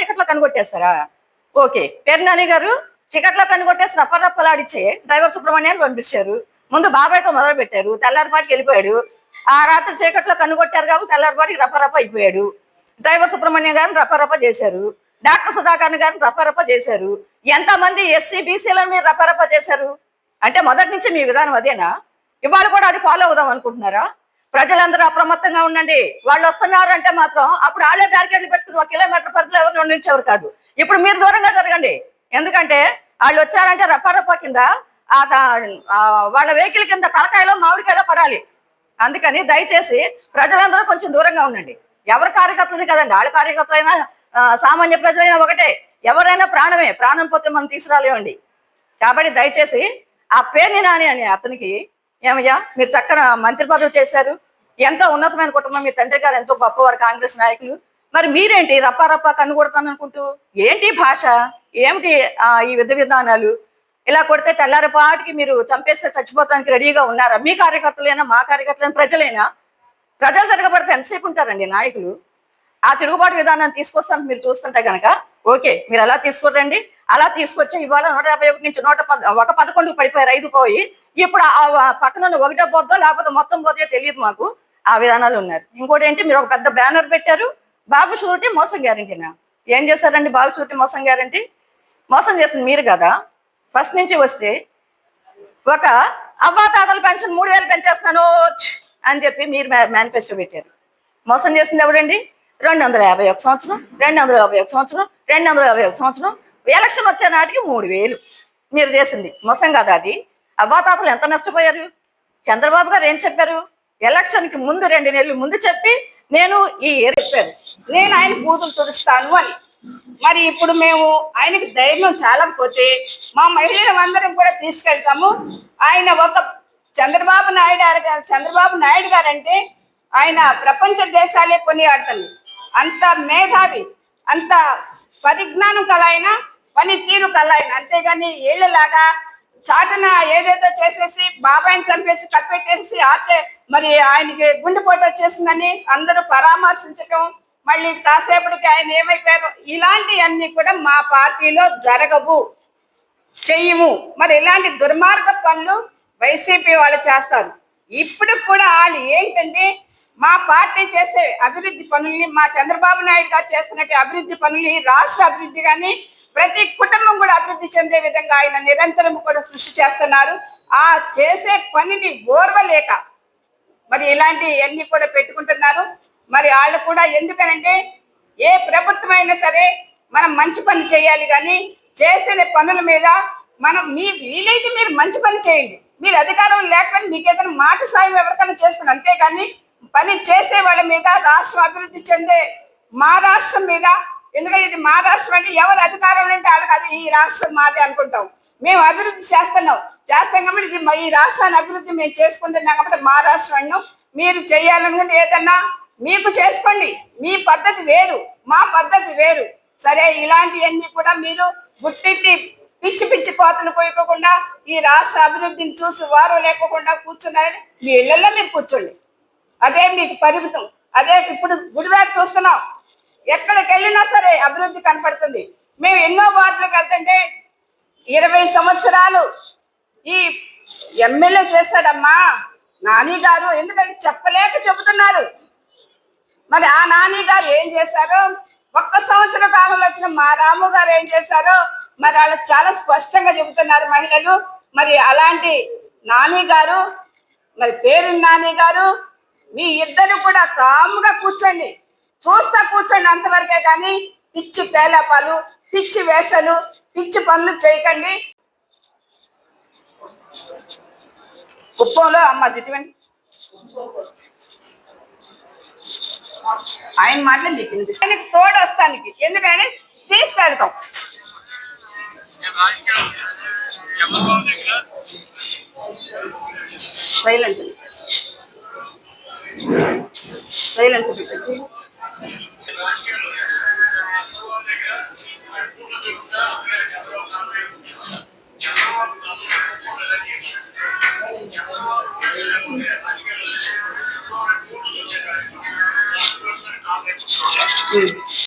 టికెట్లు కనుగొట్టేస్తారా? ఓకే. పేర్నాని గారు టికెట్లో కనుగొట్టేసి రప్పరప్పలాడిచ్చే డ్రైవర్ సుబ్రహ్మణ్యాన్ని పంపించారు. ముందు బాబాయ్తో మొదలు పెట్టారు తెల్లారిపాటికి వెళ్ళిపోయాడు. ఆ రాత్రి చీకట్లో కనుగొట్టారు కాబట్టి తెల్లారిపాటికి రప్పరప్ప అయిపోయాడు. డ్రైవర్ సుబ్రహ్మణ్యం గారిని రప్పరప్ప చేశారు. డాక్టర్ సుధాకర్ గారిని రప్పరప్ప చేశారు. ఎంతమంది ఎస్సీ బీసీలను మీరు రప్పరప్ప చేశారు? అంటే మొదటి నుంచి మీ విధానం అదేనా? ఇవాళ కూడా అది ఫాలో అవుదాం అనుకుంటున్నారా? ప్రజలందరూ అప్రమత్తంగా ఉండండి. వాళ్ళు వస్తున్నారు అంటే మాత్రం అప్పుడు వాళ్ళే బ్యారికేడ్లు పెట్టుకుని ఒక కిలోమీటర్ పరిధిలో ఎవరు ఉండించేవారు కాదు. ఇప్పుడు మీరు దూరంగా జరగండి. ఎందుకంటే వాళ్ళు వచ్చారంటే రప్పరప్ప కింద ఆ వాళ్ళ వెహికల్ కింద తలకాయలో మామిడికాయలో పడాలి. అందుకని దయచేసి ప్రజలందరూ కొంచెం దూరంగా ఉండండి. ఎవరి కార్యకర్తలు కదండి? వాళ్ళ కార్యకర్తలైనా అయినా సామాన్య ప్రజలైనా ఒకటే. ఎవరైనా ప్రాణమే. ప్రాణం పోతే మనం తీసుకురాలేమండి. కాబట్టి దయచేసి ఆ పేర్ని నాని అని అతనికి ఏమయ్యా? మీరు చక్కగా మంత్రి పదవి చేశారు. ఎంతో ఉన్నతమైన కుటుంబం మీ తండ్రి గారు ఎంతో గొప్పవారు కాంగ్రెస్ నాయకులు. మరి మీరేంటి రప్ప రప్ప కన్ను అనుకుంటూ ఏంటి భాష? ఏమిటి ఈ విధ విధానాలు? ఇలా కొడితే తెల్లారిపాటికి మీరు చంపేస్తే చచ్చిపోతానికి రెడీగా ఉన్నారా? మీ కార్యకర్తలైనా మా కార్యకర్తలైనా ప్రజలైనా? ప్రజలు తిరగబడితే ఎంతసేపు ఉంటారండి నాయకులు? ఆ తిరుగుబాటు విధానాన్ని తీసుకొస్తాను మీరు చూస్తుంటే కనుక ఓకే మీరు అలా తీసుకురండి. అలా తీసుకొచ్చి ఇవాళ నూట యాభై ఒకటి నుంచి నూట ఒక పదకొండుకు పడిపోయారు ఐదు పోయి ఇప్పుడు ఆ ఆ పక్కన ఉన్న ఒకటో పోద్దో లేకపోతే మొత్తం పోతే తెలియదు మాకు. ఆ విధానాలు ఉన్నారు. ఇంకోటి ఏంటి మీరు ఒక పెద్ద బ్యానర్ పెట్టారు. బాబు షూరిటీ మోసం గ్యారంటీనా ఏం చేశారండి బాబు షూరిటీ మోసం గ్యారంటీ? మోసం చేసింది మీరు కదా. ఫస్ట్ నుంచి వస్తే ఒక అవ్వాతాతల పెన్షన్ మూడు వేలు పెంచేస్తాను అని చెప్పి మీరు మేనిఫెస్టో పెట్టారు. మోసం చేసింది ఎవరండి? రెండు వందల యాభై ఒక సంవత్సరం రెండు వందల యాభై ఒక సంవత్సరం రెండు వందల యాభై ఒక సంవత్సరం. ఎలక్షన్ వచ్చే నాటికి మూడు వేలు మీరు చేసింది. మోసం కదా అది? అవ్వాతాతలు ఎంత నష్టపోయారు? చంద్రబాబు గారు ఏం చెప్పారు? ఎలక్షన్కి ముందు రెండు నెలలు ముందు చెప్పి నేను ఈ ఏరియా చెప్పారు నేను ఆయన బూతులు తుడుస్తాను అని. మరి ఇప్పుడు మేము ఆయనకి ధైర్యం చాలకపోతే మా మహిళలందరం కూడా తీసుకెళ్తాము. ఆయన ఒక చంద్రబాబు నాయుడు గారు చంద్రబాబు నాయుడు గారు అంటే ఆయన ప్రపంచ దేశాలే కొనియాడుతుంది అంత మేధావి అంత పరిజ్ఞానం కల ఆయన పనితీరు కల ఆయన. అంతేగాని ఏళ్ళలాగా చాటున ఏదేదో చేసేసి బాబాయ్ని చంపేసి కప్పెట్టేసి ఆటే మరి ఆయనకి గుండెపోటు వచ్చేసిందని అందరూ పరామర్శించటం మళ్ళీ కాసేపటికి ఆయన ఏమైపోయారు ఇలాంటివన్నీ కూడా మా పార్టీలో జరగవు చెయ్యము. మరి ఇలాంటి దుర్మార్గ పనులు వైసీపీ వాళ్ళు చేస్తారు. ఇప్పుడు కూడా వాళ్ళు ఏంటంటే మా పార్టీ చేసే అభివృద్ధి పనుల్ని మా చంద్రబాబు నాయుడు గారు చేస్తున్నట్టు అభివృద్ధి పనుల్ని రాష్ట్ర అభివృద్ధి కానీ ప్రతి కుటుంబం కూడా అభివృద్ధి చెందే విధంగా ఆయన నిరంతరం కూడా కృషి చేస్తున్నారు. ఆ చేసే పనిని ఓర్వలేక మరి ఇలాంటివన్నీ కూడా పెట్టుకుంటున్నారు. మరి వాళ్ళు కూడా ఎందుకనంటే ఏ ప్రభుత్వం అయినా సరే మనం మంచి పని చేయాలి కానీ చేసిన పనుల మీద మనం మీ వీలైతే మీరు మంచి పని చేయండి. మీరు అధికారం లేకపోయినా మీకు ఏదైనా మాట సాయం ఎవరికైనా చేసుకోండి. అంతేగాని పని చేసే వాళ్ళ మీద రాష్ట్రం అభివృద్ధి చెందే మా రాష్ట్రం మీద ఎందుకంటే ఇది మా రాష్ట్రం అంటే ఎవరు అధికారంలో ఉంటే వాళ్ళకి అది ఈ రాష్ట్రం మాదే అనుకుంటాం. మేము అభివృద్ధి చేస్తున్నాం. చేస్తాం కాబట్టి ఇది ఈ రాష్ట్రాన్ని అభివృద్ధి మేము చేసుకుంటున్నాం కాబట్టి మా రాష్ట్రం అన్నాం. మీరు చేయాలనుకుంటే ఏదన్నా మీకు చేసుకోండి. మీ పద్ధతి వేరు. మా పద్ధతి వేరు. సరే ఇలాంటివన్నీ కూడా మీరు గుట్టిట్టి పిచ్చి పిచ్చి కోతలు పోయకుండా ఈ రాష్ట్ర అభివృద్ధిని చూసి వారు లేకోకుండా కూర్చున్నారని మీ ఇళ్ళలో మీరు కూర్చోండి. అదే మీకు పరిమితం. అదే ఇప్పుడు గుడివాడ చూస్తున్నాం. ఎక్కడికి వెళ్ళినా సరే అభివృద్ధి కనపడుతుంది. మేము ఎన్నో వార్డులకు వెళ్తుంటే ఇరవై సంవత్సరాలు ఈ ఎమ్మెల్యే చేశాడమ్మా నాని గారు ఎందుకంటే చెప్పలేక చెబుతున్నారు. మరి ఆ నాని గారు ఏం చేశారో ఒక్క సంవత్సర కాలంలో వచ్చిన మా రాము గారు ఏం చేశారో మరి వాళ్ళు చాలా స్పష్టంగా చెబుతున్నారు మహిళలు. మరి అలాంటి నాని గారు మరి పేరు నాని గారు మీ ఇద్దరు కూడా కాముగా కూర్చోండి. చూస్తా కూర్చోండి అంతవరకే కానీ పిచ్చి పేలాపాలు పిచ్చి వేషాలు పిచ్చి పనులు చేయకండి. కుప్పంలో అమ్మ తిట్టివండి ఆయన మాటలు నీకు ఆయనకి తోడు ఎందుకంటే తీసుకెళ్తాం. సైలెంట్ సైలెంట్ పెట్టండి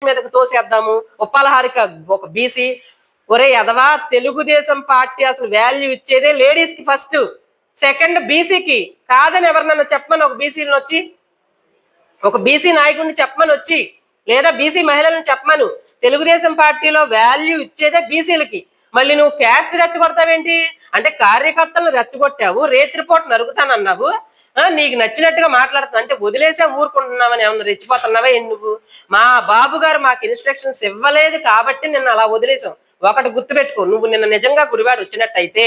మీదకు తోసేద్దాము. ఉప్పాలహారిక ఒక బీసీ. ఒరే ఎదవా తెలుగుదేశం పార్టీ అసలు వాల్యూ ఇచ్చేదే లేడీస్కి ఫస్ట్ సెకండ్ బీసీకి కాదని ఎవరినన్నా చెప్పమని ఒక బీసీని వచ్చి ఒక బీసీ నాయకుడిని చెప్పమని వచ్చి లేదా బీసీ మహిళలను చెప్పమను తెలుగుదేశం పార్టీలో వాల్యూ ఇచ్చేదే బీసీలకి. మళ్ళీ నువ్వు క్యాస్ట్ రెచ్చగొడతావేంటి? అంటే కార్యకర్తలను రెచ్చగొట్టావు రేత్రిపూట నరుగుతానన్నావు. నీకు నచ్చినట్టుగా మాట్లాడుతున్నా అంటే వదిలేసే ఊరుకుంటున్నావని ఏమన్నా రెచ్చిపోతున్నావా నువ్వు? మా బాబు గారు మాకు ఇన్స్ట్రక్షన్స్ ఇవ్వలేదు కాబట్టి నిన్న అలా వదిలేసాం ఒకటి గుర్తుపెట్టుకో నువ్వు నిన్న నిజంగా గుడివాడు వచ్చినట్టయితే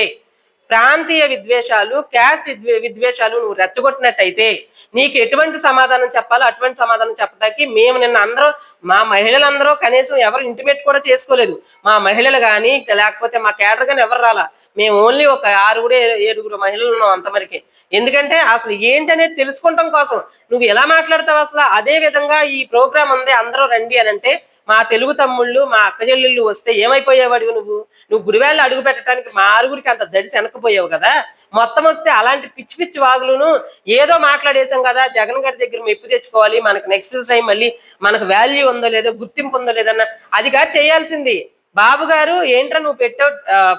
ప్రాంతీయ విద్వేషాలు క్యాస్ట్ విద్వేషాలు నువ్వు రెచ్చగొట్టినట్టయితే నీకు ఎటువంటి సమాధానం చెప్పాలో అటువంటి సమాధానం చెప్పడానికి మేము నిన్న అందరూ మా మహిళలందరూ కనీసం ఎవరు ఇంటిమేట్ కూడా చేసుకోలేదు. మా మహిళలు కానీ లేకపోతే మా కేడర్ కానీ ఎవరు రాలా? మేము ఓన్లీ ఒక ఆరుగురు ఏడుగురు మహిళలు ఉన్నాం అంతవరకే ఎందుకంటే అసలు ఏంటనేది తెలుసుకోవటం కోసం. నువ్వు ఎలా మాట్లాడతావు అసలు? అదే విధంగా ఈ ప్రోగ్రామ్ ఉంది అందరూ రండి అని అంటే మా తెలుగు తమ్ముళ్ళు మా అక్క చెల్లెళ్ళు వస్తే ఏమైపోయేవాడివి నువ్వు? నువ్వు గుడివేళ్ళు అడుగు పెట్టడానికి మా ఆరుగురికి అంత దడిసి వెనకపోయావు కదా? మొత్తం వస్తే అలాంటి పిచ్చి పిచ్చి వాగులును ఏదో మాట్లాడేశాం కదా జగన్ గారి దగ్గర మెప్పు తెచ్చుకోవాలి మనకు నెక్స్ట్ టైం మళ్ళీ మనకు వాల్యూ ఉందో లేదో గుర్తింపు ఉందో లేదన్న అది కాదు చేయాల్సింది. బాబు గారు ఏంట్రా నువ్వు పెట్టావు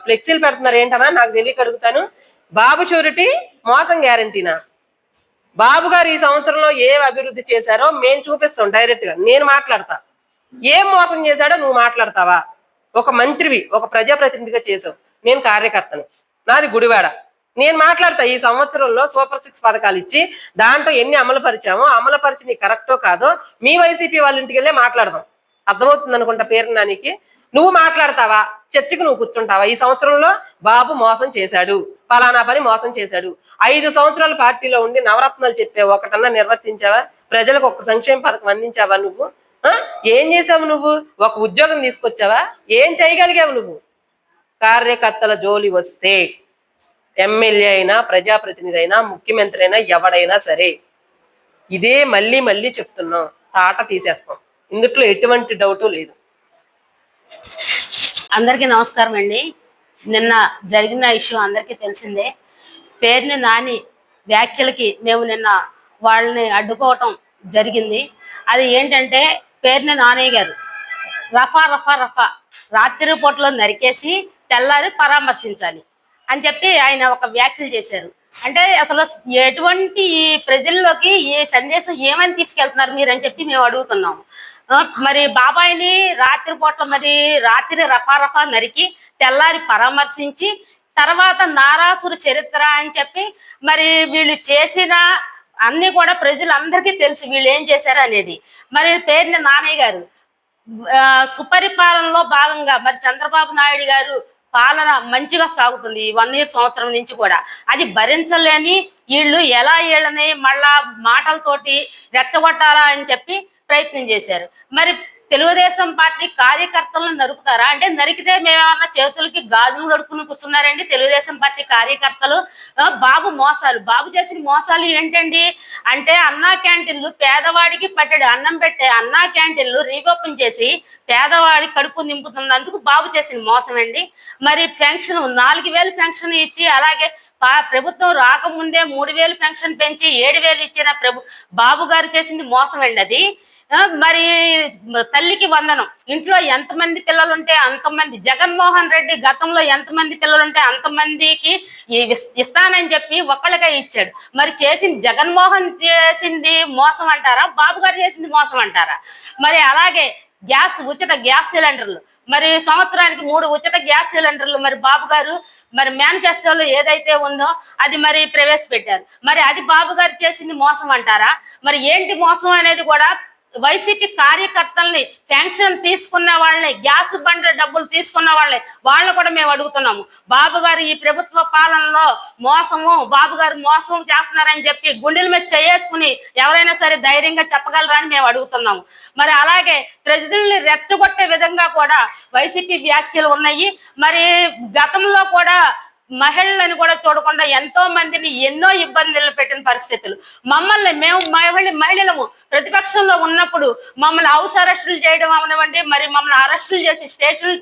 ఫ్లెక్సీలు పెడుతున్నారు ఏంటన్నా? నాకు తెలియక అడుగుతాను. బాబు షూరిటీ మోసం గ్యారంటీనా బాబు గారు ఈ సంవత్సరంలో ఏ అభివృద్ధి చేశారో మేము చూపిస్తాం డైరెక్ట్గా. నేను మాట్లాడతా. ఏం మోసం చేశాడో నువ్వు మాట్లాడతావా? ఒక మంత్రివి ఒక ప్రజాప్రతినిధిగా చేసావు. నేను కార్యకర్తను. నాది గుడివాడ. నేను మాట్లాడతా ఈ సంవత్సరంలో సూపర్ సిక్స్ పథకాలు ఇచ్చి దాంట్లో ఎన్ని అమలు పరిచామో అమలు పరిచి కరెక్టో కాదో మీ వైసీపీ వాళ్ళ ఇంటికి వెళ్ళే మాట్లాడదాం. అర్థమవుతుంది అనుకుంటా పేరు నానికి. నువ్వు మాట్లాడతావా? చర్చకు నువ్వు కూర్చుంటావా? ఈ సంవత్సరంలో బాబు మోసం చేశాడు. ఫలానా పని మోసం చేశాడు. ఐదు సంవత్సరాల పార్టీలో ఉండి నవరత్నాలు చెప్పావు. ఒకటన్నా నిర్వర్తించావా? ప్రజలకు ఒక సంక్షేమ పథకం అందించావా నువ్వు? ఏం చేసావు నువ్వు? ఒక ఉద్యోగం తీసుకొచ్చావా? ఏం చేయగలిగావు నువ్వు? కార్యకర్తల జోలి వస్తే ఎమ్మెల్యే అయినా ప్రజాప్రతినిధి అయినా ముఖ్యమంత్రి అయినా ఎవడైనా సరే ఇదే మళ్ళీ మళ్ళీ చెప్తున్నాం. తాట తీసేస్తాం. ఇందుట్లో ఎటువంటి డౌటు లేదు. అందరికీ నమస్కారం అండి. నిన్న జరిగిన ఇష్యూ అందరికీ తెలిసిందే. పేరుని నాని వ్యాఖ్యలకి మేము నిన్న వాళ్ళని అడ్డుకోవటం జరిగింది. అది ఏంటంటే పేరుని నానయ్య గారు. రఫా రఫా రఫా. రాత్రి పూటలో నరికేసి తెల్లారి పరామర్శించాలి అని చెప్పి ఆయన ఒక వ్యాఖ్యలు చేశారు. అంటే అసలు ఎటువంటి ఈ ప్రజల్లోకి ఈ సందేశం ఏమని తీసుకెళ్తున్నారు మీరు అని చెప్పి మేము అడుగుతున్నాము. మరి బాబాయిని రాత్రి పూట మరి రాత్రి రఫారఫా నరికి తెల్లారి పరామర్శించి తర్వాత నారాసుర చరిత్ర అని చెప్పి మరి వీళ్ళు చేసిన అన్ని కూడా ప్రజలందరికీ తెలుసు వీళ్ళు ఏం చేశారు అనేది. మరి పేరుని నానయ్య గారు సుపరిపాలనలో భాగంగా మరి చంద్రబాబు నాయుడు గారు పాలన మంచిగా సాగుతుంది ఈ వన్ ఇయర్ సంవత్సరం నుంచి కూడా. అది భరించలేని వీళ్ళు ఎలా వీళ్ళని మళ్ళా మాటలతోటి రెచ్చగొట్టాలా అని చెప్పి ప్రయత్నం చేశారు. మరి తెలుగుదేశం పార్టీ కార్యకర్తలను నరుకుతారా? అంటే నరికితే మేమేమన్నా చేతులకి గాజులు నడుపుకుని కూర్చున్నారండి? తెలుగుదేశం పార్టీ కార్యకర్తలు. బాబు మోసాలు. బాబు చేసిన మోసాలు ఏంటండి? అంటే అన్నా క్యాంటీన్లు పేదవాడికి పట్టడు అన్నం పెట్టే అన్నా క్యాంటీన్లు రీఓపెన్ చేసి పేదవాడి కడుపు నింపుతున్నందుకు బాబు చేసిన మోసం అండి మరి పెన్షన్ నాలుగు వేలు పెన్షన్ ఇచ్చి అలాగే ప్రభుత్వం రాకముందే మూడు వేలు పెన్షన్ పెంచి ఏడు వేలు ఇచ్చిన ప్రభు బాబు గారు చేసింది మోసం అండి అది. మరి తల్లికి వందనం. ఇంట్లో ఎంతమంది పిల్లలు ఉంటే అంతమంది. జగన్మోహన్ రెడ్డి గతంలో ఎంతమంది పిల్లలు ఉంటే అంతమందికి ఇస్తానని చెప్పి ఒక్కళ్ళకే ఇచ్చాడు. మరి చేసింది జగన్మోహన్ చేసింది మోసం అంటారా? బాబు గారు చేసింది మోసం అంటారా? మరి అలాగే గ్యాస్ ఉచిత గ్యాస్ సిలిండర్లు. మరి సంవత్సరానికి మూడు ఉచిత గ్యాస్ సిలిండర్లు మరి బాబు గారు మరి మేనిఫెస్టోలో ఏదైతే ఉందో అది మరి ప్రవేశపెట్టారు. మరి అది బాబు గారు చేసింది మోసం అంటారా? మరి ఏంటి మోసం అనేది కూడా వైసీపీ కార్యకర్తల్ని పెన్షన్ తీసుకున్న వాళ్ళని గ్యాస్ బండ్ల డబ్బులు తీసుకున్న వాళ్ళని వాళ్ళని కూడా మేము అడుగుతున్నాము. బాబు గారు ఈ ప్రభుత్వ పాలనలో మోసము బాబు గారు మోసం చేస్తున్నారని చెప్పి గుండెల మీద చేసుకుని ఎవరైనా సరే ధైర్యంగా చెప్పగలరా అని మేము అడుగుతున్నాము. మరి అలాగే ప్రజల్ని రెచ్చగొట్టే విధంగా కూడా వైసీపీ వ్యాఖ్యలు ఉన్నాయి. మరి గతంలో కూడా మహిళలను కూడా చూడకుండా ఎంతో మందిని ఎన్నో ఇబ్బందులు పెట్టిన పరిస్థితులు. మమ్మల్ని మేము మహిళ మహిళలము ప్రతిపక్షంలో ఉన్నప్పుడు మమ్మల్ని హౌస్ అరెస్టులు చేయడం అవనివ్వండి మరి మమ్మల్ని అరెస్టులు చేసి స్టేషన్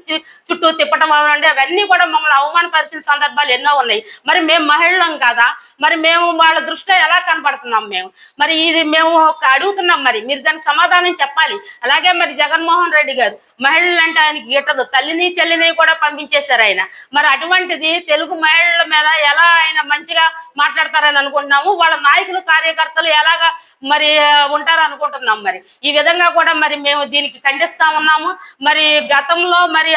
చుట్టూ తిప్పడం అవనివ్వండి అవన్నీ కూడా మమ్మల్ని అవమానపరిచిన సందర్భాలు ఎన్నో ఉన్నాయి. మరి మేము మహిళలం కాదా? మరి మేము వాళ్ళ దృష్టిలో ఎలా కనపడుతున్నాం మేము? మరి ఇది మేము ఒక అడుగుతున్నాం మరి మీరు దానికి సమాధానం చెప్పాలి. అలాగే మరి జగన్మోహన్ రెడ్డి గారు మహిళలు అంటే ఆయనకి గిట్టదు తల్లిని చెల్లిని కూడా పంపించేశారు ఆయన. మరి అటువంటిది తెలుగు మహిళల మీద ఎలా ఆయన మంచిగా మాట్లాడతారని అనుకుంటున్నాము వాళ్ళ నాయకులు కార్యకర్తలు ఎలాగా మరి ఉంటారు అనుకుంటున్నాం మరి. ఈ విధంగా కూడా మరి మేము దీనికి ఖండిస్తా ఉన్నాము. మరి గతంలో మరి